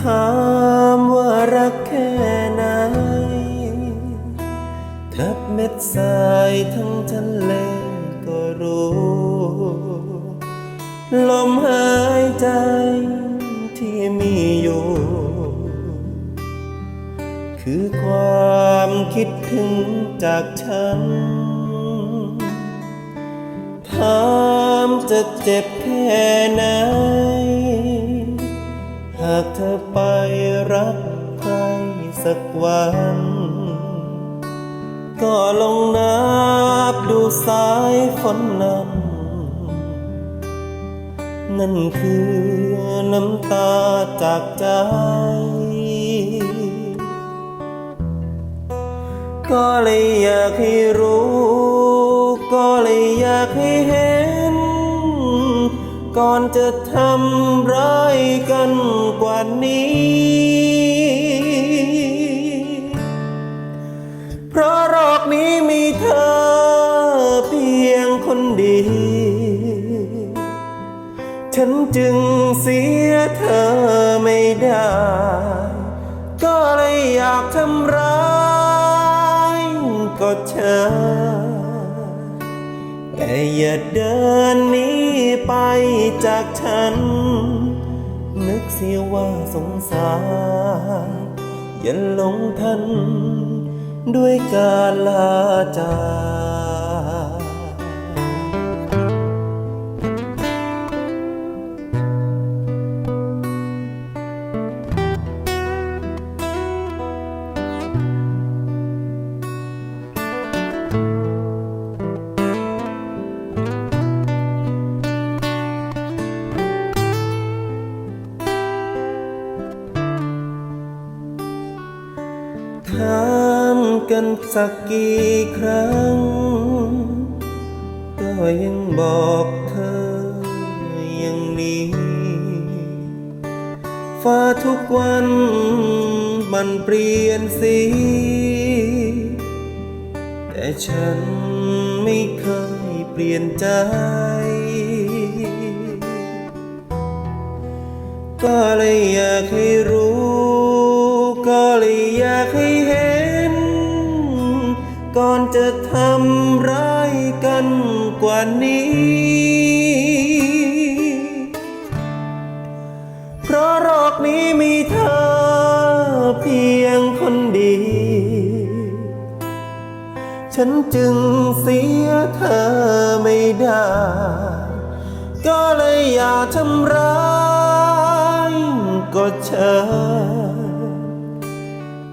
ถามว่ารักแค่ไหนทับเม็ดทรายทั้งทะเลก็รู้ ลมหายใจที่มีอยู่ คือความคิดถึงจากฉันถามจะเจ็บแค่ไหนากเธอไปรักใครสักวัน ก็ลองนับดูสายฝนนั้นนั่นคือน้ำตาจากใจ ก็เลยอยากให้รู้ ก็เลยอยากให้เห็น ก่อนจะทำร้ายกันกว่านี้ เพราะโรคนี้มีเธอเพียงคนเดียวฉันจึงเสียเธอไม่ได้ ก็เลยอยากทำร้ายก็เชิญแต่อย่าเดินนี้ จากฉัน นึกเสียว่าสงสารยันหลงทัน ด้วยการลาจาก ถามกันสักกี่ครั้ง ก็ยังบอกเธออย่างนี้ฟ้าทุกวันมันเปลี่ยนสี แต่ฉันไม่เคยเปลี่ยนใจ ก็เลยอยากให้รู้ ก็เลยอยากให้ ก่อนจะทำร้ายกันกว่านี้ เพราะโรคนี้มีเธอเพียงคนเดียวฉันจึงเสียเธอไม่ได้ ก็เลยอยากทำร้ายก็เชิญ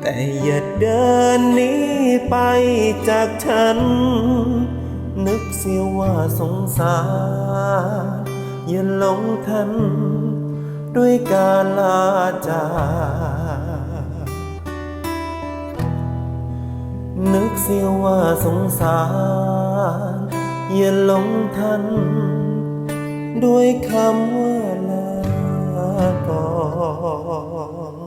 แต่อย่าเดินหนี้ไปจากฉัน นึกเสียว่าสงสารอย่าหลงทัน ด้วยการลาจากนึกเสียว่าสงสารอย่าหลงทัน ด้วยคำว่าลาก่อน